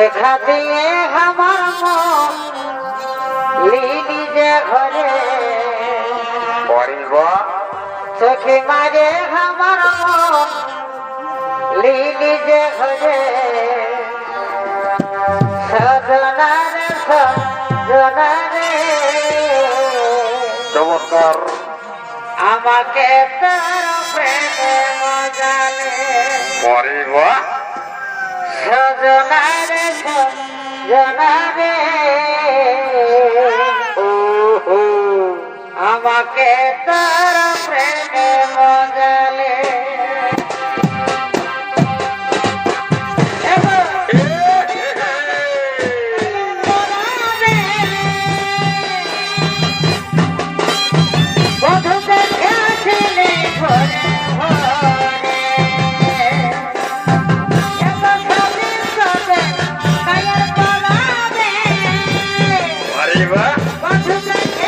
দেখা দিয়ে আমার লিলি যে ঘরে। চোখে মারে আমার লিলি যে ঘরে। সজনারে সজনারে। চমৎকার আমাকে তার প্রেমে মজালে। আমাকে তার প্রেমে মজালে Gracias.